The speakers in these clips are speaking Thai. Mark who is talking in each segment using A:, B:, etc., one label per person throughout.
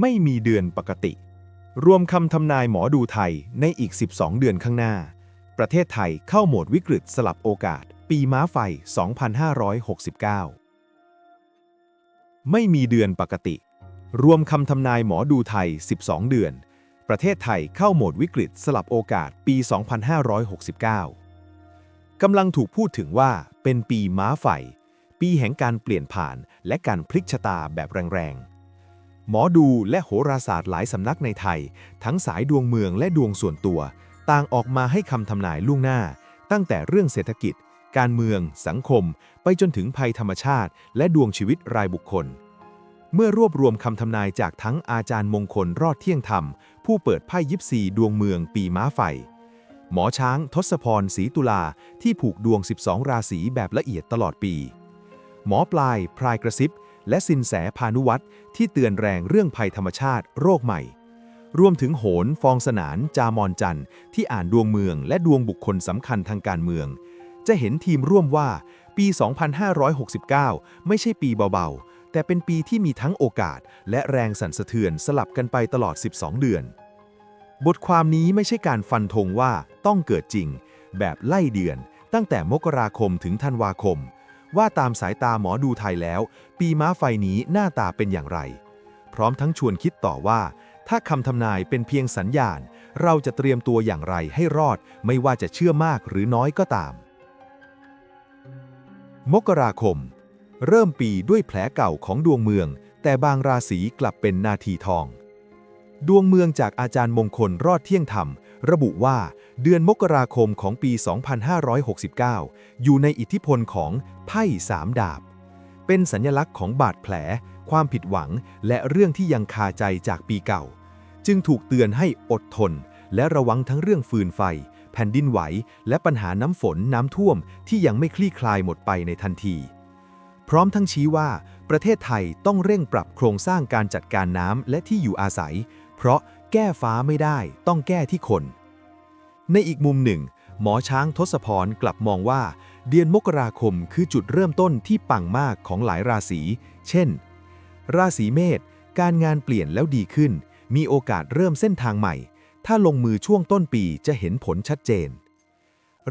A: ไม่มีเดือนปกติ รวมคำทำนายหมอดูไทยในอีก 12 เดือนข้างหน้า ประเทศไทยเข้าโหมดวิกฤตสลับโอกาส ปีม้าไฟ 2569 ไม่มีเดือนปกติ รวมคำทำนายหมอดูไทย 12 เดือน ประเทศไทยเข้าโหมดวิกฤตสลับโอกาสปี 2569 กำลังถูกพูดถึงว่าเป็นปีม้าไฟ ปีแห่งการเปลี่ยนผ่านและการพลิกชะตาแบบแรงๆ หมอดูและโหราศาสตร์หลายสำนักในไทย ทั้งสายดวงเมืองและดวงส่วนตัว ต่างออกมาให้คำทำนายล่วงหน้า ตั้งแต่เรื่องเศรษฐกิจ การเมือง สังคม ไปจนถึงภัยธรรมชาติ และดวงชีวิตรายบุคคล เมื่อรวบรวมคำทำนายจากทั้งอาจารย์มงคลรอดเที่ยงธรรม ผู้เปิดไพ่ยิปซีดวงเมืองปีม้าไฟ หมอช้างทศพรศรีตุลาที่ผูกดวง 12 ราศีแบบละเอียดตลอดปี หมอปลายพรายกระซิบ และสินแสพานุวัตรที่เตือนแรงเรื่องภัยธรรมชาติโรคใหม่ รวมถึงโหนฟองสนานจามอนจันที่อ่านดวงเมืองและดวงบุคคลสำคัญทางการเมือง จะเห็นทีมร่วมว่าปี 2569 ไม่ใช่ปีเบาๆ แต่เป็นปีที่มีทั้งโอกาส และแรงสั่นสะเทือนสลับกันไปตลอด 12 เดือน บทความนี้ไม่ใช่การฟันธงว่าต้องเกิดจริง แบบไล่เดือนตั้งแต่มกราคมถึงธันวาคม ว่าตามสายตาหมอดูไทยแล้ว ปีม้าไฟนี้หน้าตาเป็นอย่างไร พร้อมทั้งชวนคิดต่อว่า ถ้าคำทำนายเป็นเพียงสัญญาณ เราจะเตรียมตัวอย่างไรให้รอด ไม่ว่าจะเชื่อมากหรือน้อยก็ตาม มกราคม เริ่มปีด้วยแผลเก่าของดวงเมือง แต่บางราศีกลับเป็นนาทีทอง ดวงเมืองจากอาจารย์มงคลรอดเที่ยงธรรม ระบุว่าเดือนมกราคมของปี 2569 อยู่ในอิทธิพลของไพ่สามดาบ เป็นสัญลักษณ์ของบาดแผล ความผิดหวัง และเรื่องที่ยังคาใจจากปีเก่า จึงถูกเตือนให้อดทน และระวังทั้งเรื่องฟืนไฟ แผ่นดินไหว และปัญหาน้ำฝนน้ำท่วมที่ยังไม่คลี่คลายหมดไปในทันทีพร้อมทั้งชี้ว่า ประเทศไทยต้องเร่งปรับโครงสร้างการจัดการน้ำและที่อยู่อาศัย เพราะ แก้ฟ้าไม่ได้ต้องแก้ที่คน ในอีกมุมหนึ่ง หมอช้างทศพรกลับมองว่า เดือนมกราคมคือจุดเริ่มต้นที่ปังมากของหลายราศี เช่น ราศีเมษการงานเปลี่ยนแล้วดีขึ้น มีโอกาสเริ่มเส้นทางใหม่ ถ้าลงมือช่วงต้นปีจะเห็นผลชัดเจน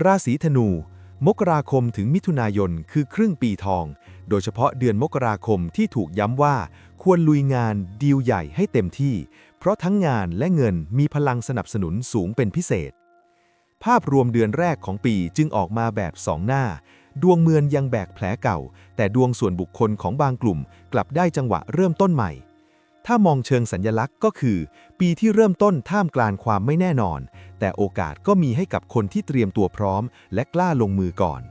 A: ราศีธนู มกราคมถึงมิถุนายนคือครึ่งปีทอง โดยเฉพาะเดือนมกราคมที่ถูกย้ำว่า ควรลุยงานดีลใหญ่ให้เต็มที่ ราะทั้งงานและเงินมีพลังสนับสนุนสูงเป็นพิเศษ ภาพรวมเดือนแรกของปีจึงออกมาแบบสองหน้า ดวงเมืองยังแบกแผลเก่า แต่ดวงส่วนบุคคลของบางกลุ่ม กลับได้จังหวะเริ่มต้นใหม่ ถ้ามองเชิงสัญญลักษณ์ก็คือ ปีที่เริ่มต้นท่ามกลางความไม่แน่นอน แต่โอกาสก็มีให้กับคนที่เตรียมตัวพร้อม และกล้าลงมือก่อน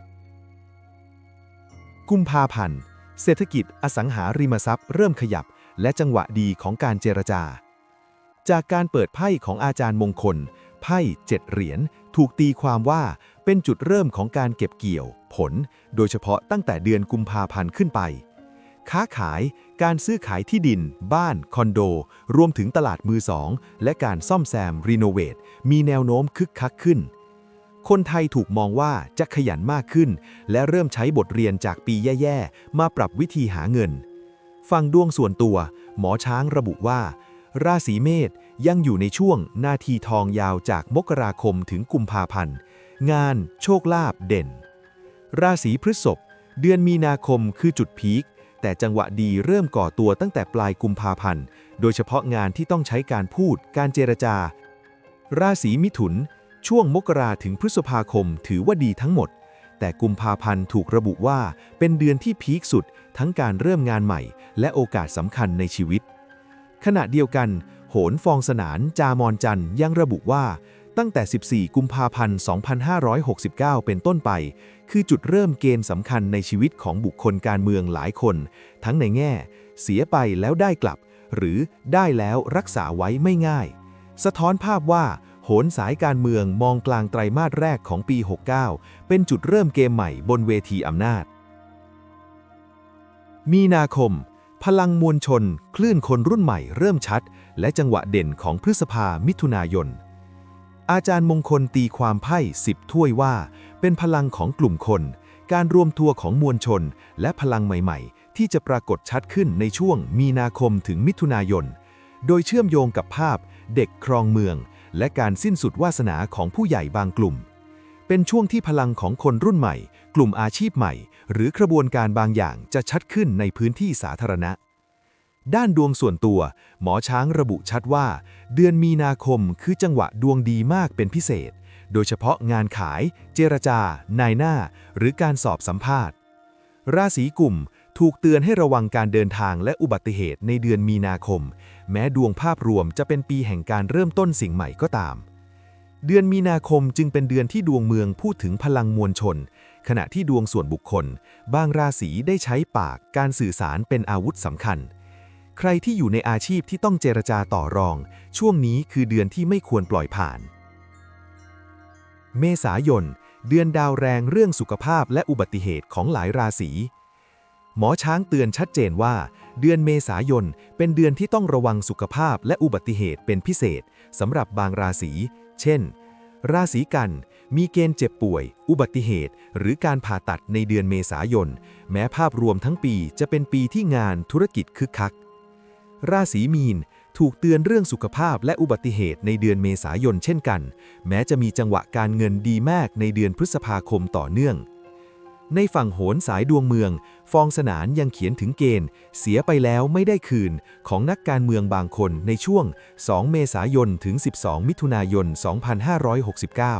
A: กุมภาพันธ์เศรษฐกิจอสังหาริมทรัพย์เริ่มขยับ และจังหวะดีของการเจรจา จากการเปิดไพ่ของอาจารย์มงคล ไพ่เจ็ดเหรียญถูกตีความว่าเป็นจุดเริ่มของการเก็บเกี่ยว ผล โดยเฉพาะตั้งแต่เดือนกุมภาพันธ์ขึ้นไป ค้าขาย การซื้อขายที่ดิน บ้าน คอนโด รวมถึงตลาดมือสอง และการซ่อมแซม รีโนเวท มีแนวโน้มคึกคักขึ้น คนไทยถูกมองว่าจะขยันมากขึ้น และเริ่มใช้บทเรียนจากปีแย่ ๆ มาปรับวิธีหาเงิน ฟังดวงส่วนตัว หมอช้างระบุว่า ราศีเมษยังอยู่ในช่วงนาทีทองยาวจากมกราคมถึงกุมภาพันธ์ งานโชคลาภเด่น ราศีพฤษภเดือนมีนาคมคือจุดพีคแต่จังหวะดีเริ่มก่อตัวตั้งแต่ปลายกุมภาพันธ์ โดยเฉพาะงานที่ต้องใช้การพูด การเจรจา ราศีมิถุน ช่วงมกราถึงพฤษภาคมถือว่าดีทั้งหมด แต่กุมภาพันธ์ถูกระบุว่าเป็นเดือนที่พีคสุด ทั้งการเริ่มงานใหม่ และโอกาสสำคัญในชีวิต ขณะเดียวกัน โหนฟองสนานจามอนจันยังระบุว่า ตั้งแต่ 14 กุมภาพันธ์ 2569 เป็นต้นไป คือจุดเริ่มเกณฑ์สำคัญในชีวิตของบุคคลการเมืองหลายคน ทั้งในแง่ เสียไปแล้วได้กลับ หรือได้แล้วรักษาไว้ไม่ง่าย สะท้อนภาพว่าโหนสายการเมืองมองกลางไตรมาสแรกของปี 69 เป็นจุดเริ่มเกมใหม่บนเวทีอำนาจ มีนาคม พลังมวลชน คลื่นคนรุ่นใหม่เริ่มชัด และจังหวะเด่นของพฤษภามิถุนายน อาจารย์มงคลตีความไพ่สิบถ้วยว่า เป็นพลังของกลุ่มคน การรวมตัวของมวลชน และพลังใหม่ๆ ที่จะปรากฏชัดขึ้นในช่วงมีนาคมถึงมิถุนายน โดยเชื่อมโยงกับภาพเด็กครองเมือง และการสิ้นสุดวาสนาของผู้ใหญ่บางกลุ่ม เป็นช่วงที่พลังของคนรุ่นใหม่ กลุ่มอาชีพใหม่ หรือกระบวนการบางอย่างจะชัดขึ้นในพื้นที่สาธารณะ ด้านดวงส่วนตัว หมอช้างระบุชัดว่า เดือนมีนาคมคือจังหวะดวงดีมากเป็นพิเศษ โดยเฉพาะงานขาย เจรจา นายหน้า หรือการสอบสัมภาษณ์ ราศีกุมถูกเตือนให้ระวังการเดินทางและอุบัติเหตุในเดือนมีนาคม แม้ดวงภาพรวมจะเป็นปีแห่งการเริ่มต้นสิ่งใหม่ก็ตาม เดือนมีนาคมจึงเป็นเดือนที่ดวงเมืองพูดถึงพลังมวลชน ขณะที่ดวงส่วนบุคคล บางราศีได้ใช้ปากการสื่อสารเป็นอาวุธสำคัญ ใครที่อยู่ในอาชีพที่ต้องเจรจาต่อรอง ช่วงนี้คือเดือนที่ไม่ควรปล่อยผ่าน เมษายน เดือนดาวแรงเรื่องสุขภาพและอุบัติเหตุของหลายราศี หมอช้างเตือนชัดเจนว่า เดือนเมษายนเป็นเดือนที่ต้องระวังสุขภาพและอุบัติเหตุเป็นพิเศษสำหรับบางราศี เช่น ราศีกัน มีเกณฑ์เจ็บป่วย อุบัติเหตุ หรือการผ่าตัดในเดือนเมษายน แม้ภาพรวมทั้งปีจะเป็นปีที่งานธุรกิจคึกคัก ราศีมีน ถูกเตือนเรื่องสุขภาพและอุบัติเหตุในเดือนเมษายนเช่นกัน แม้จะมีจังหวะการเงินดีมากในเดือนพฤษภาคมต่อเนื่อง ในฝั่งโหนสายดวงเมือง ฟองสนานยังเขียนถึงเกณฑ์ เสียไปแล้วไม่ได้คืนของนักการเมืองบางคนในช่วง 2 เมษายนถึง 12 มิถุนายน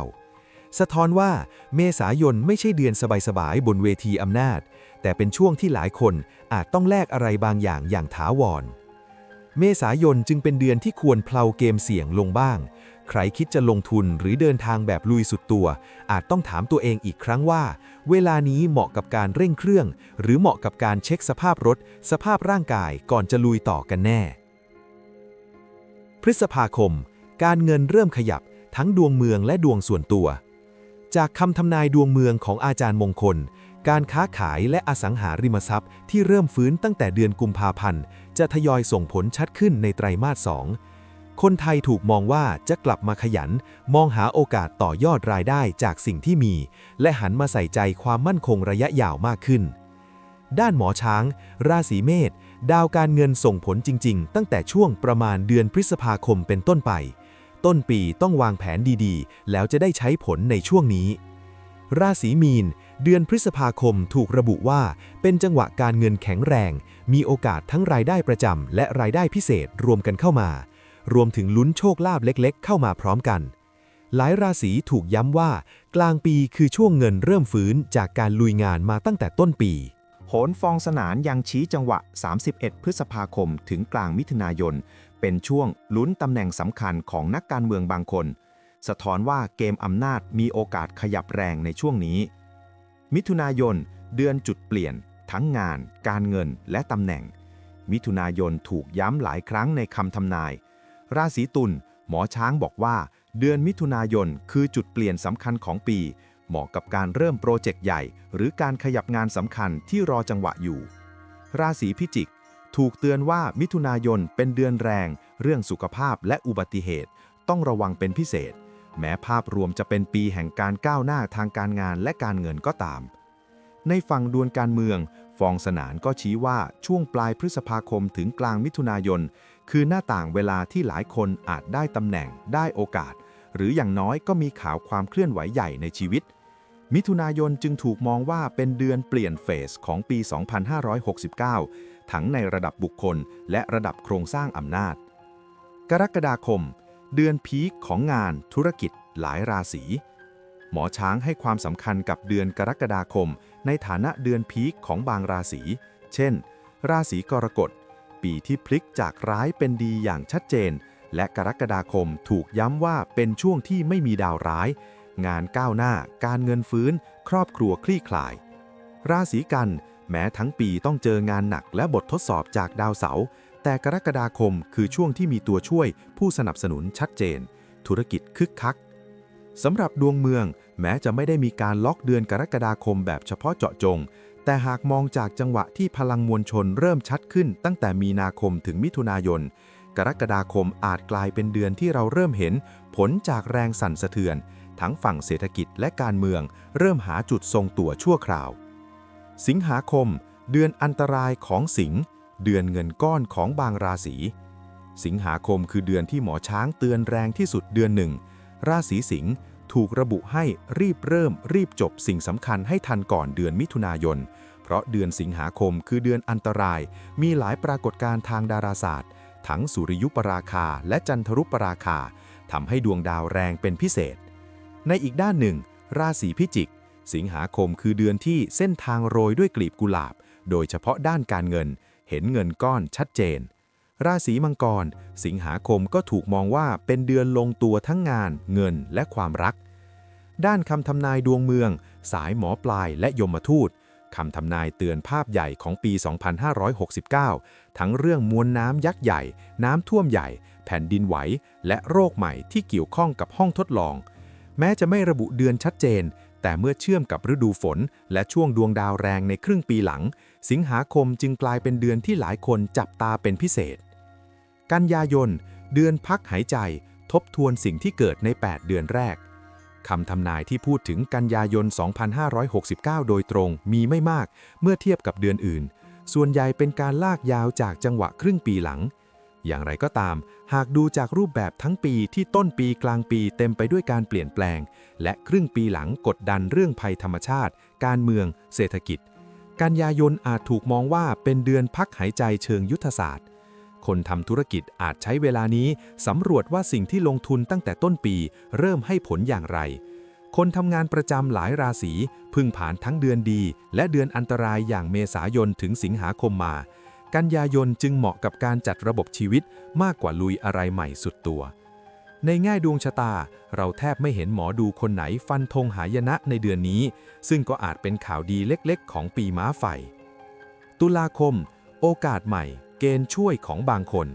A: 2569 สะท้อนว่าเมษายนไม่ใช่เดือนสบายๆบนเวทีอำนาจ แต่เป็นช่วงที่หลายคนอาจต้องแลกอะไรบางอย่างอย่างถาวร เมษายนจึงเป็นเดือนที่ควรเพลาเกมเสี่ยงลงบ้าง ใครคิดจะลงทุนหรือเดินทางแบบลุยสุดตัว อาจต้องถามตัวเองอีกครั้งว่า เวลานี้เหมาะกับการเร่งเครื่อง หรือเหมาะกับการเช็คสภาพรถ สภาพร่างกายก่อนจะลุยต่อกันแน่ พฤษภาคม การเงินเริ่มขยับทั้งดวงเมืองและดวงส่วนตัว จากคำทำนายดวงเมืองของอาจารย์มงคล การค้าขายและอสังหาริมทรัพย์ที่เริ่มฟื้นตั้งแต่เดือนกุมภาพันธ์จะทยอยส่งผลชัดขึ้นในไตรมาสสอง คนไทยถูกมองว่าจะกลับมาขยัน มองหาโอกาสต่อยอดรายได้จากสิ่งที่มี และหันมาใส่ใจความมั่นคงระยะยาวมากขึ้น ด้านหมอช้าง ราศีเมษดาวการเงินส่งผลจริง ๆ ตั้งแต่ช่วงประมาณเดือนพฤษภาคมเป็นต้นไป ต้นปีต้องวางแผนดีๆ แล้วจะได้ใช้ผลในช่วงนี้ ราศีมีน เดือนพฤษภาคมถูกระบุว่า เป็นจังหวะการเงินแข็งแรง มีโอกาสทั้งรายได้ประจำและรายได้พิเศษรวมกันเข้ามา รวมถึงลุ้นโชคลาภเล็กๆ เข้ามาพร้อมกัน หลายราศีถูกย้ำว่า กลางปีคือช่วงเงินเริ่มฟื้นจากการลุยงานมาตั้งแต่ต้นปี
B: โหนฟองสนานยังชี้จังหวะ 31 พฤษภาคมถึงกลางมิถุนายน เป็นช่วงลุ้นตำแหน่งสำคัญของนักการเมืองบางคน สะท้อนว่าเกมอำนาจมีโอกาสขยับแรงในช่วงนี้ มิถุนายนเดือนจุดเปลี่ยน ทั้งงาน การเงินและตำแหน่ง มิถุนายนถูกย้ำหลายครั้งในคำทำนาย ราศีตุลหมอช้างบอกว่า เดือนมิถุนายนคือจุดเปลี่ยนสำคัญของปี เหมาะกับการเริ่มโปรเจกต์ใหญ่ หรือการขยับงานสำคัญที่รอจังหวะอยู่ ราศีพิจิก ถูกเตือนว่ามิถุนายนเป็นเดือนแรง เรื่องสุขภาพและอุบัติเหตุ ต้องระวังเป็นพิเศษ แม้ภาพรวมจะเป็นปีแห่งการก้าวหน้าทางการงานและการเงินก็ตาม ในฝั่งดวลการเมือง ฟองสนานก็ชี้ว่าช่วงปลายพฤษภาคมถึงกลางมิถุนายน คือหน้าต่างเวลาที่หลายคนอาจได้ตำแหน่งได้โอกาส หรืออย่างน้อยก็มีข่าวความเคลื่อนไหวใหญ่ในชีวิต มิถุนายนจึงถูกมองว่าเป็นเดือนเปลี่ยนเฟสของปี 2569 ทั้งในระดับบุคคลและระดับโครงสร้างอำนาจ กรกฎาคม เดือนพีคของงานธุรกิจหลายราศีหมอช้างให้ความสำคัญกับเดือนกรกฎาคม ในฐานะเดือนพีคของบางราศี เช่น ราศีกรกฎ ปีที่พลิกจากร้ายเป็นดีอย่างชัดเจน และกรกฎาคมถูกย้ำว่าเป็นช่วงที่ไม่มีดาวร้าย งานก้าวหน้า การเงินฟื้น ครอบครัวคลี่คลาย ราศีกันแม้ทั้งปีต้องเจองานหนักและบททดสอบจากดาวเสาร์แต่กรกฎาคมคือช่วงที่มีตัวช่วย ผู้สนับสนุนชัดเจน ธุรกิจคึกคักสำหรับดวงเมือง แม้จะไม่ได้มีการล็อกเดือนกรกฎาคมแบบเฉพาะเจาะจง แต่หากมองจากจังหวะที่พลังมวลชนเริ่มชัดขึ้นตั้งแต่มีนาคมถึงมิถุนายน กรกฎาคมอาจกลายเป็นเดือนที่เราเริ่มเห็น ผลจากแรงสั่นสะเทือน ทั้งฝั่งเศรษฐกิจและการเมือง เริ่มหาจุดทรงตัวชั่วคราว สิงหาคม เดือนอันตรายของสิงห์เดือนเงินก้อนของบางราศี
A: สิงหาคมคือเดือนที่หมอช้างเตือนแรงที่สุดเดือนหนึ่ง ราศีสิงห์ ถูกระบุให้รีบเริ่มรีบจบสิ่งสำคัญให้ทันก่อนเดือนมิถุนายน เพราะเดือนสิงหาคมคือเดือนอันตราย มีหลายปรากฏการณ์ทางดาราศาสตร์ ทั้งสุริยุปราคาและจันทรุปราคาทำให้ดวงดาวแรงเป็นพิเศษ ในอีกด้านหนึ่ง ราศีพิจิก สิงหาคมคือเดือนที่เส้นทางโรยด้วยกลีบกุหลาบ โดยเฉพาะด้านการเงิน เห็นเงินก้อนชัดเจนราศีมังกร สิงหาคมก็ถูกมองว่าเป็นเดือนลงตัวทั้งงาน เงินและความรัก ด้านคำทำนายดวงเมือง สายหมอปลายและยมทูตคำทำนายเตือนภาพใหญ่ของปี 2569 ทั้งเรื่องมวลน้ำยักษ์ใหญ่ น้ำท่วมใหญ่ แผ่นดินไหว และโรคใหม่ที่เกี่ยวข้องกับห้องทดลอง แม้จะไม่ระบุเดือนชัดเจน แต่เมื่อเชื่อมกับฤดูฝน และช่วงดวงดาวแรงในครึ่งปีหลัง สิงหาคมจึงกลายเป็นเดือนที่หลายคนจับตาเป็นพิเศษ กันยายน เดือนพักหายใจ ทบทวนสิ่งที่เกิดใน 8 เดือนแรก คำทำนายที่พูดถึงกันยายน 2569 โดยตรงมีไม่มากเมื่อเทียบกับเดือนอื่น ส่วนใหญ่เป็นการลากยาวจากจังหวะครึ่งปีหลัง อย่างไรก็ตาม หากดูจากรูปแบบทั้งปีที่ต้นปีกลางปีเต็มไปด้วยการเปลี่ยนแปลง และครึ่งปีหลังกดดันเรื่องภัยธรรมชาติ การเมือง เศรษฐกิจ กันยายนอาจถูกมองว่าเป็นเดือนพักหายใจเชิงยุทธศาสตร์ คนทำธุรกิจอาจใช้เวลานี้สำรวจว่าสิ่งที่ลงทุนตั้งแต่ต้นปี เริ่มให้ผลอย่างไร คนทำงานประจำหลายราศีพึ่งผ่านทั้งเดือนดี และเดือนอันตรายอย่างเมษายนถึงสิงหาคมมา กันยายนจึงเหมาะกับการจัดระบบชีวิตมากกว่าลุยอะไรใหม่สุดตัว ในง่ายดวงชะตา เราแทบไม่เห็นหมอดูคนไหนฟันธงหายนะในเดือนนี้ ซึ่งก็อาจเป็นข่าวดีเล็กๆ ของปีม้าไฟตุลาคม โอกาสใหม่ เกณฑ์ช่วยของบางคน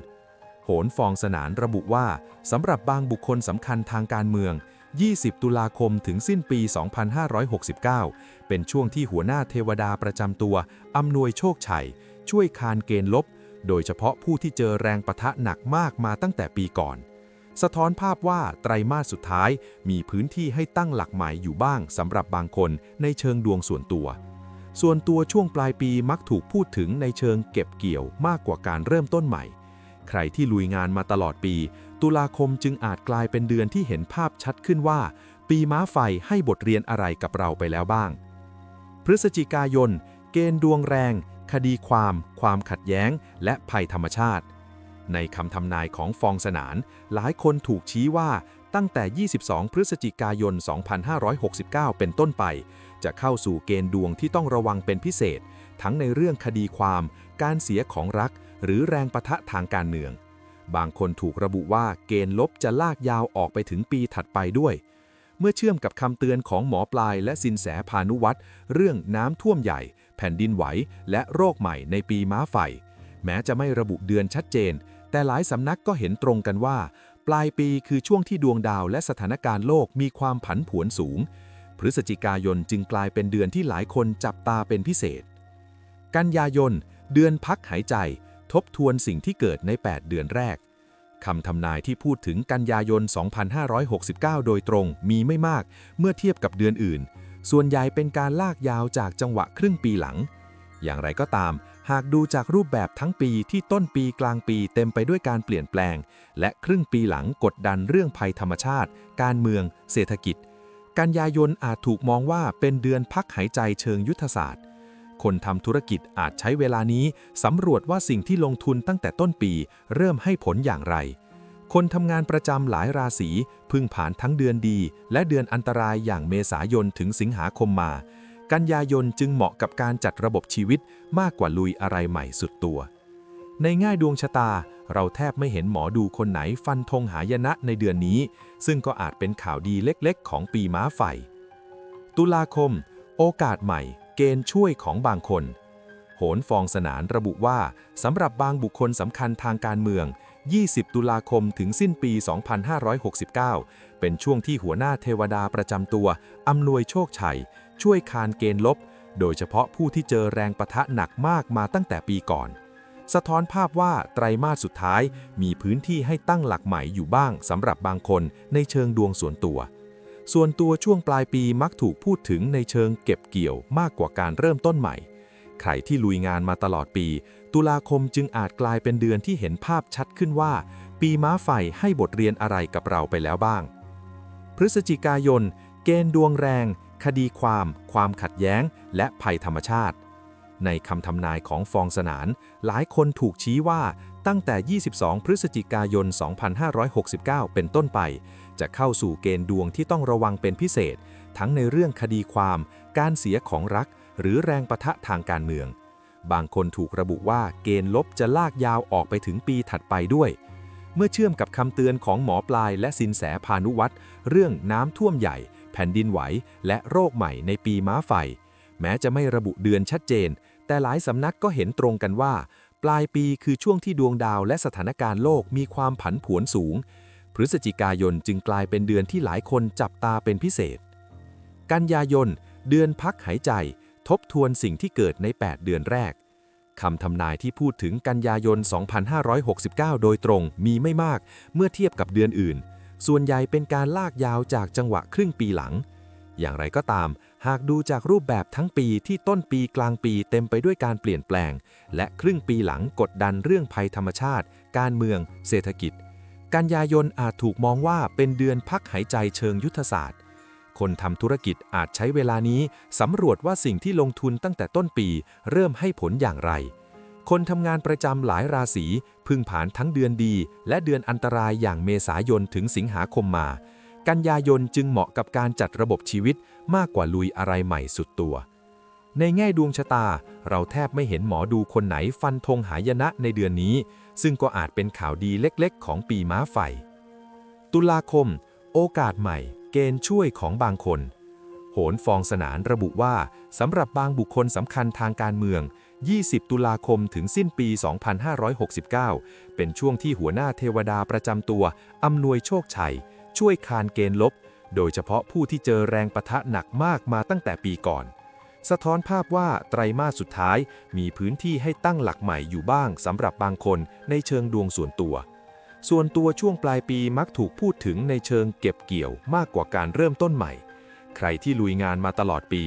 A: โหนฟองสนานระบุว่าสำหรับบางบุคคลสำคัญทางการเมือง 20 ตุลาคมถึงสิ้นปี 2569 เป็นช่วงที่หัวหน้าเทวดาประจำตัวอำนวยโชคชัย ช่วยคานเกณฑ์ลบ โดยเฉพาะผู้ที่เจอแรงประทะหนักมากมาตั้งแต่ปีก่อนสะท้อนภาพว่าไตรมาสสุดท้ายมีพื้นที่ให้ตั้งหลักใหม่อยู่บ้างสำหรับบางคนในเชิงดวงส่วนตัว ส่วนตัวช่วงปลายปีมักถูกพูดถึงในเชิงเก็บเกี่ยวมากกว่าการเริ่มต้นใหม่ ใครที่ลุยงานมาตลอดปี ตุลาคมจึงอาจกลายเป็นเดือนที่เห็นภาพชัดขึ้นว่า ปีม้าไฟให้บทเรียนอะไรกับเราไปแล้วบ้าง พฤศจิกายน เกณฑ์ดวงแรง คดีความ ความขัดแย้ง และภัยธรรมชาติ ในคำทำนายของฟองสนาน หลายคนถูกชี้ว่า ตั้งแต่ 22 พฤศจิกายน 2569 เป็นต้นไป จะเข้าสู่เกณฑ์ดวงที่ต้องระวังเป็นพิเศษ ทั้งในเรื่องคดีความ การเสียของรัก หรือแรงประทะทางการเมือง บางคนถูกระบุว่าเกณฑ์ลบจะลากยาวออกไปถึงปีถัดไปด้วย เมื่อเชื่อมกับคำเตือนของหมอปลายและสินแสพานุวัตรเรื่องน้ำท่วมใหญ่ แผ่นดินไหว และโรคใหม่ในปีม้าไฟ แม้จะไม่ระบุเดือนชัดเจน แต่หลายสำนักก็เห็นตรงกันว่า ปลายปีคือช่วงที่ดวงดาวและสถานการณ์โลกมีความผันผวนสูง พฤศจิกายนจึงกลายเป็นเดือนที่หลายคนจับตาเป็นพิเศษ กันยายน เดือนพักหายใจ ทบทวนสิ่งที่เกิดใน 8 เดือนแรกคำทำนายที่พูดถึงกันยายน 2569 โดยตรงมีไม่มากเมื่อเทียบกับเดือนอื่น ส่วนใหญ่เป็นการลากยาวจากจังหวะครึ่งปีหลัง อย่างไรก็ตาม หากดูจากรูปแบบทั้งปีที่ต้นปีกลางปีเต็มไปด้วยการเปลี่ยนแปลง และครึ่งปีหลังกดดันเรื่องภัยธรรมชาติ การเมือง เศรษฐกิจ กันยายนอาจถูกมองว่าเป็นเดือนพักหายใจเชิงยุทธศาสตร์ คนทำธุรกิจอาจใช้เวลานี้สำรวจว่าสิ่งที่ลงทุนตั้งแต่ต้นปีเริ่มให้ผลอย่างไร คนทำงานประจำหลายราศีพึ่งผ่านทั้งเดือนดี และเดือนอันตรายอย่างเมษายนถึงสิงหาคมมา กันยายนจึงเหมาะกับการจัดระบบชีวิตมากกว่าลุยอะไรใหม่สุดตัว ในง่ายดวงชะตา เราแทบไม่เห็นหมอดูคนไหนฟันธงหายนะในเดือนนี้ ซึ่งก็อาจเป็นข่าวดีเล็กๆ ของปีม้าไฟ ตุลาคม โอกาสใหม่ เกณฑ์ช่วยของบางคน โหนฟองสนานระบุว่าสำหรับบางบุคคลสำคัญทางการเมือง 20 ตุลาคมถึงสิ้นปี 2569 เป็นช่วงที่หัวหน้าเทวดาประจำตัวอำนวยโชคชัย ช่วยคานเกณฑ์ลบ โดยเฉพาะผู้ที่เจอแรงปะทะหนักมากมาตั้งแต่ปีก่อน สะท้อนภาพว่าไตรมาสสุดท้ายมีพื้นที่ให้ตั้งหลักใหม่อยู่บ้างสำหรับบางคนในเชิงดวงส่วนตัว ส่วนตัวช่วงปลายปีมักถูกพูดถึงในเชิงเก็บเกี่ยวมากกว่าการเริ่มต้นใหม่ ใครที่ลุยงานมาตลอดปี ตุลาคมจึงอาจกลายเป็นเดือนที่เห็นภาพชัดขึ้นว่า ปีม้าไฟให้บทเรียนอะไรกับเราไปแล้วบ้างพฤศจิกายน เกณฑ์ดวงแรง คดีความ ความขัดแย้ง และภัยธรรมชาติ ในคำทำนายของฟองสนาน หลายคนถูกชี้ว่าตั้งแต่ 22 พฤศจิกายน 2569 เป็นต้นไป จะเข้าสู่เกณฑ์ดวงที่ต้องระวังเป็นพิเศษ ทั้งในเรื่องคดีความ การเสียของรัก หรือแรงประทะทางการเมือง บางคนถูกระบุว่าเกณฑ์ลบจะลากยาวออกไปถึงปีถัดไปด้วย เมื่อเชื่อมกับคำเตือนของหมอปลายและสินแสพานุวัตรเรื่องน้ำท่วมใหญ่ แผ่นดินไหว และโรคใหม่ในปีม้าไฟ แม้จะไม่ระบุเดือนชัดเจน แต่หลายสำนักก็เห็นตรงกันว่า ปลายปีคือช่วงที่ดวงดาวและสถานการณ์โลกมีความผันผวนสูง พฤศจิกายนจึงกลายเป็นเดือนที่หลายคนจับตาเป็นพิเศษ กันยายน เดือนพักหายใจ ทบทวนสิ่งที่เกิดใน 8 เดือนแรกคำทำนายที่พูดถึงกันยายน 2569 โดยตรงมีไม่มากเมื่อเทียบกับเดือนอื่น ส่วนใหญ่เป็นการลากยาวจากจังหวะครึ่งปีหลัง อย่างไรก็ตาม หากดูจากรูปแบบทั้งปีที่ต้นปีกลางปีเต็มไปด้วยการเปลี่ยนแปลง และครึ่งปีหลังกดดันเรื่องภัยธรรมชาติ การเมือง เศรษฐกิจ กันยายนอาจถูกมองว่าเป็นเดือนพักหายใจเชิงยุทธศาสตร์คนทำธุรกิจอาจใช้เวลานี้สำรวจว่าสิ่งที่ลงทุนตั้งแต่ต้นปี เริ่มให้ผลอย่างไร คนทำงานประจำหลายราศีพึ่งผ่านทั้งเดือนดี และเดือนอันตรายอย่างเมษายนถึงสิงหาคมมา กันยายนจึงเหมาะกับการจัดระบบชีวิตมากกว่าลุยอะไรใหม่สุดตัว ในแง่ดวงชะตา เราแทบไม่เห็นหมอดูคนไหนฟันธงหายนะในเดือนนี้ ซึ่งก็อาจเป็นข่าวดีเล็กๆ ของปีม้าไฟ ตุลาคม โอกาสใหม่ เกณฑ์ช่วยของบางคน โหนฟองสนานระบุว่าสำหรับบางบุคคลสำคัญทางการเมือง 20 ตุลาคมถึงสิ้นปี 2569 เป็นช่วงที่หัวหน้าเทวดาประจำตัว อำนวยโชคชัย ช่วยคานเกณฑ์ลบ โดยเฉพาะผู้ที่เจอแรงปะทะหนักมากมาตั้งแต่ปีก่อน สะท้อนภาพว่าไตรมาสสุดท้ายมีพื้นที่ให้ตั้งหลักใหม่อยู่บ้างสำหรับบางคนในเชิงดวงส่วนตัว ส่วนตัวช่วงปลายปีมักถูกพูดถึงในเชิงเก็บเกี่ยวมากกว่าการเริ่มต้นใหม่ ใครที่ลุยงานมาตลอดปี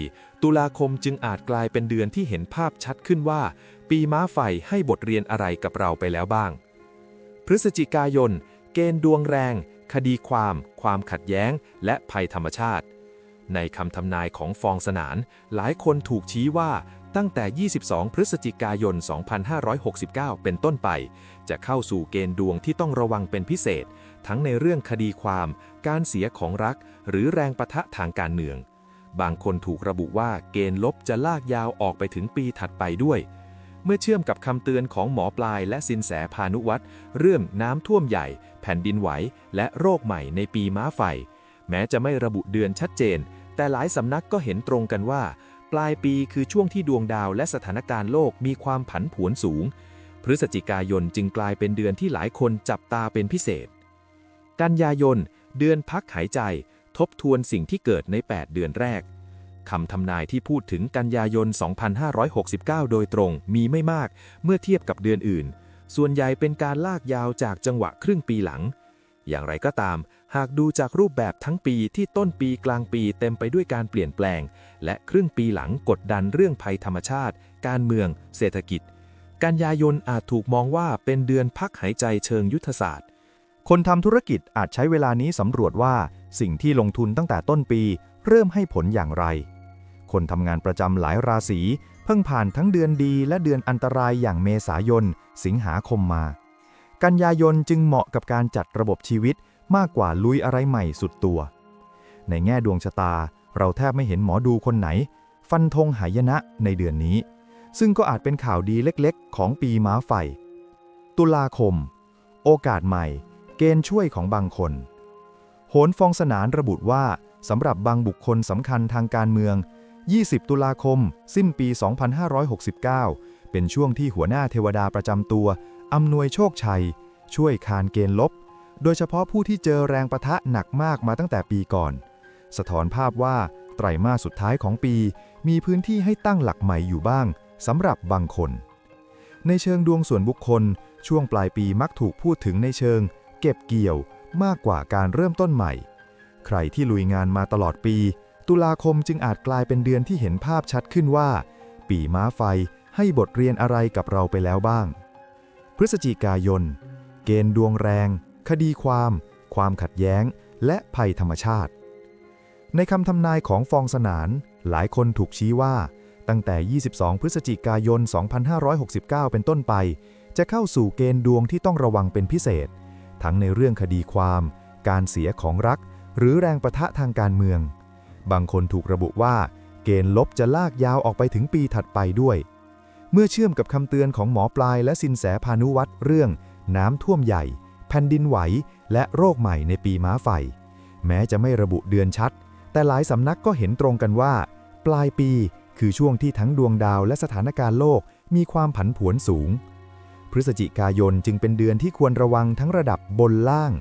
A: ตุลาคมจึงอาจกลายเป็นเดือนที่เห็นภาพชัดขึ้นว่า ปีม้าไฟให้บทเรียนอะไรกับเราไปแล้วบ้าง พฤศจิกายน เกณฑ์ดวงแรง คดีความ ความขัดแย้ง และภัยธรรมชาติ ในคำทำนายของฟองสนาน หลายคนถูกชี้ว่าตั้งแต่ 22 พฤศจิกายน 2569 เป็นต้นไป จะเข้าสู่เกณฑ์ดวงที่ต้องระวังเป็นพิเศษ ทั้งในเรื่องคดีความ การเสียของรัก หรือแรงปะทะทางการเมือง บางคนถูกระบุว่าเกณฑ์ลบจะลากยาวออกไปถึงปีถัดไปด้วย เมื่อเชื่อมกับคำเตือนของหมอปลายและสินแสพานุวัตรเรื่องน้ำท่วมใหญ่ แผ่นดินไหว และโรคใหม่ในปีม้าไฟ แม้จะไม่ระบุเดือนชัดเจน แต่หลายสำนักก็เห็นตรงกันว่า ปลายปีคือช่วงที่ดวงดาวและสถานการณ์โลกมีความผันผวนสูง พฤศจิกายนจึงกลายเป็นเดือนที่หลายคนจับตาเป็นพิเศษ กันยายน เดือนพักหายใจ ทบทวนสิ่งที่เกิดใน 8 เดือนแรกคำทำนายที่พูดถึงกันยายน 2569 โดยตรงมีไม่มากเมื่อเทียบกับเดือนอื่น ส่วนใหญ่เป็นการลากยาวจากจังหวะครึ่งปีหลัง อย่างไรก็ตาม หากดูจากรูปแบบทั้งปีที่ต้นปีกลางปีเต็มไปด้วยการเปลี่ยนแปลง และครึ่งปีหลังกดดันเรื่องภัยธรรมชาติ การเมือง เศรษฐกิจ กันยายนอาจถูกมองว่าเป็นเดือนพักหายใจเชิงยุทธศาสตร์
C: คนทำธุรกิจอาจใช้เวลานี้สำรวจว่า สิ่งที่ลงทุนตั้งแต่ต้นปี เริ่มให้ผลอย่างไร คนทำงานประจำหลายราศีเพิ่งผ่านทั้งเดือนดีและเดือนอันตรายอย่างเมษายน สิงหาคมมา กันยายนจึงเหมาะกับการจัดระบบชีวิตมากกว่าลุยอะไรใหม่สุดตัว ในแง่ดวงชะตา เราแทบไม่เห็นหมอดูคนไหน ฟันธงหายนะในเดือนนี้ ซึ่งก็อาจเป็นข่าวดีเล็กๆ ของปีม้าไฟ ตุลาคม โอกาสใหม่ เกณฑ์ช่วยของบางคน โหนฟองสนานระบุว่าสำหรับบางบุคคลสำคัญทางการเมือง 20 ตุลาคม สิ้นปี 2569 เป็นช่วงที่หัวหน้าเทวดาประจำตัวอำนวยโชคชัย ช่วยคานเกณฑ์ลบ โดยเฉพาะผู้ที่เจอแรงประทะหนักมากมาตั้งแต่ปีก่อน สะท้อนภาพว่าไตรมาสสุดท้ายของปี มีพื้นที่ให้ตั้งหลักใหม่อยู่บ้างสำหรับบางคน ในเชิงดวงส่วนบุคคล ช่วงปลายปีมักถูกพูดถึงในเชิง เก็บเกี่ยว มากกว่าการเริ่มต้นใหม่ ใครที่ลุยงานมาตลอดปี ตุลาคมจึงอาจกลายเป็นเดือนที่เห็นภาพชัดขึ้นว่า ปีม้าไฟให้บทเรียนอะไรกับเราไปแล้วบ้าง พฤศจิกายน เกณฑ์ดวงแรง คดีความ ความขัดแย้ง และภัยธรรมชาติ ในคำทำนายของฟองสนาน หลายคนถูกชี้ว่า ตั้งแต่ 22 พฤศจิกายน 2569 เป็นต้นไป จะเข้าสู่เกณฑ์ดวงที่ต้องระวังเป็นพิเศษ ทั้งในเรื่องคดีความ การเสียของรัก หรือแรงประทะทางการเมือง บางคนถูกระบุว่า เกณฑ์ลบจะลากยาวออกไปถึงปีถัดไปด้วย เมื่อเชื่อมกับคำเตือนของหมอปลายและสินแสพานุวัตรเรื่อง น้ำท่วมใหญ่ แผ่นดินไหว และโรคใหม่ในปีม้าไฟ แม้จะไม่ระบุเดือนชัด แต่หลายสำนักก็เห็นตรงกันว่า ปลายปีคือช่วงที่ทั้งดวงดาวและสถานการณ์โลกมีความผันผวนสูง พฤศจิกายนจึงเป็นเดือนที่ควรระวังทั้งระดับบนล่าง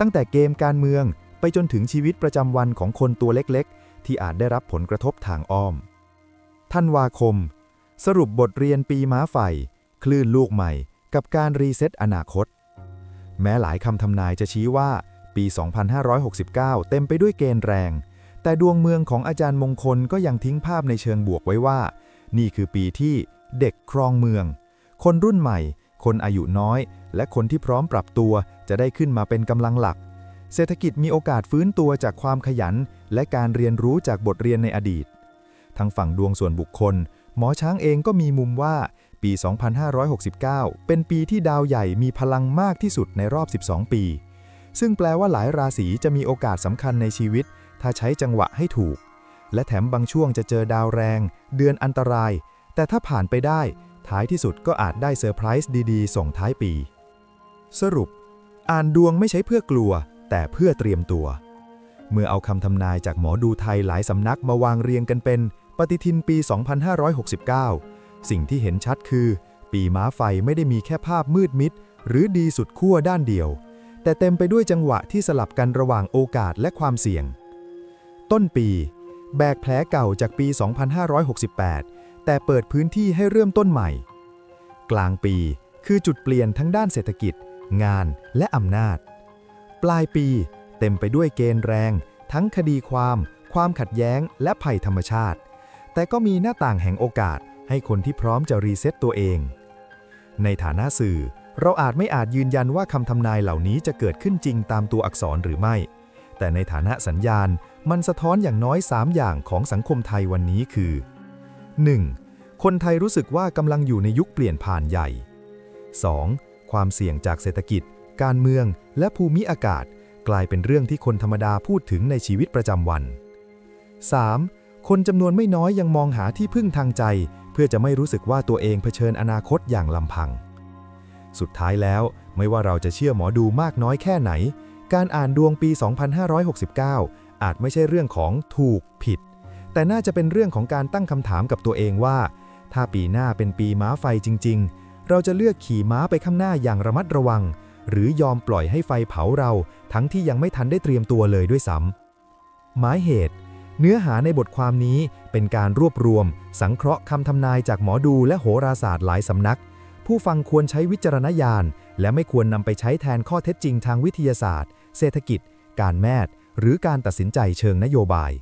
C: ตั้งแต่เกมการเมืองไปจนถึงชีวิตประจำวันของคนตัวเล็กๆ ที่อาจได้รับผลกระทบทางอ้อมธันวาคม สรุปบทเรียนปีม้าไฟ คลื่นลูกใหม่ กับการรีเซ็ตอนาคต แม้หลายคำทำนายจะชี้ว่าปี 2569 เต็มไปด้วยเกณฑ์แรง แต่ดวงเมืองของอาจารย์มงคลก็ยังทิ้งภาพในเชิงบวกไว้ว่า นี่คือปีที่เด็กครองเมือง คนรุ่นใหม่ คนอายุน้อย และคนที่พร้อมปรับตัวจะได้ขึ้นมาเป็นกำลังหลัก เศรษฐกิจมีโอกาสฟื้นตัวจากความขยัน และการเรียนรู้จากบทเรียนในอดีต ทางฝั่งดวงส่วนบุคคล หมอช้างเองก็มีมุมว่าปี 2569 เป็นปีที่ดาวใหญ่มีพลังมากที่สุดในรอบ 12 ปี ซึ่งแปลว่าหลายราศีจะมีโอกาสสำคัญในชีวิต ถ้าใช้จังหวะให้ถูก และแถมบางช่วงจะเจอดาวแรง เดือนอันตราย แต่ถ้าผ่านไปได้ ท้ายที่สุดก็อาจได้เซอร์ไพรส์ดีๆ ส่งท้ายปี สรุป อ่านดวงไม่ใช่เพื่อกลัว แต่เพื่อเตรียมตัว เมื่อเอาคำทำนายจากหมอดูไทยหลายสำนักมาวางเรียงกันเป็นปฏิทินปี 2569 สิ่งที่เห็นชัดคือ ปีม้าไฟไม่ได้มีแค่ภาพมืดมิด หรือดีสุดขั้วด้านเดียว แต่เต็มไปด้วยจังหวะที่สลับกันระหว่างโอกาสและความเสี่ยง ต้นปี แบกแผลเก่าจากปี 2568 แต่เปิดพื้นที่ให้เริ่มต้นใหม่ กลางปีคือจุดเปลี่ยนทั้งด้านเศรษฐกิจ งานและอำนาจ ปลายปีเต็มไปด้วยเกณฑ์แรง ทั้งคดีความ ความขัดแย้ง และภัยธรรมชาติ แต่ก็มีหน้าต่างแห่งโอกาสให้คนที่พร้อมจะรีเซ็ตตัวเอง ในฐานะสื่อ เราอาจไม่อาจยืนยันว่าคำทำนายเหล่านี้จะเกิดขึ้นจริงตามตัวอักษรหรือไม่ แต่ในฐานะสัญญาณ มันสะท้อนอย่างน้อย 3 อย่างของสังคมไทยวันนี้คือ 1. คนไทยรู้สึกว่ากำลังอยู่ในยุคเปลี่ยนผ่านใหญ่ 2. ความเสี่ยงจากเศรษฐกิจ การเมือง และภูมิอากาศ กลายเป็นเรื่องที่คนธรรมดาพูดถึงในชีวิตประจำวัน 3. คนจำนวนไม่น้อยยังมองหาที่พึ่งทางใจ เพื่อจะไม่รู้สึกว่าตัวเองเผชิญอนาคตอย่างลำพัง สุดท้ายแล้ว ไม่ว่าเราจะเชื่อหมอดูมากน้อยแค่ไหน การอ่านดวงปี 2569 อาจไม่ใช่เรื่องของถูกผิด แต่น่าจะเป็นเรื่องของการตั้งคำถามกับตัวเองว่า ถ้าปีหน้าเป็นปีม้าไฟจริง ๆ เราจะเลือกขี่ม้าไปข้างหน้าอย่างระมัดระวัง หรือยอมปล่อยให้ไฟเผาเรา ทั้งที่ยังไม่ทันได้เตรียมตัวเลยด้วยซ้ำหมายเหตุ เนื้อหาในบทความนี้เป็นการรวบรวม สังเคราะห์คำทำนายจากหมอดูและโหราศาสตร์หลายสำนัก ผู้ฟังควรใช้วิจารณญาณ และไม่ควรนำไปใช้แทนข้อเท็จจริงทางวิทยาศาสตร์ เศรษฐกิจ การแพทย์หรือการตัดสินใจเชิงนโยบาย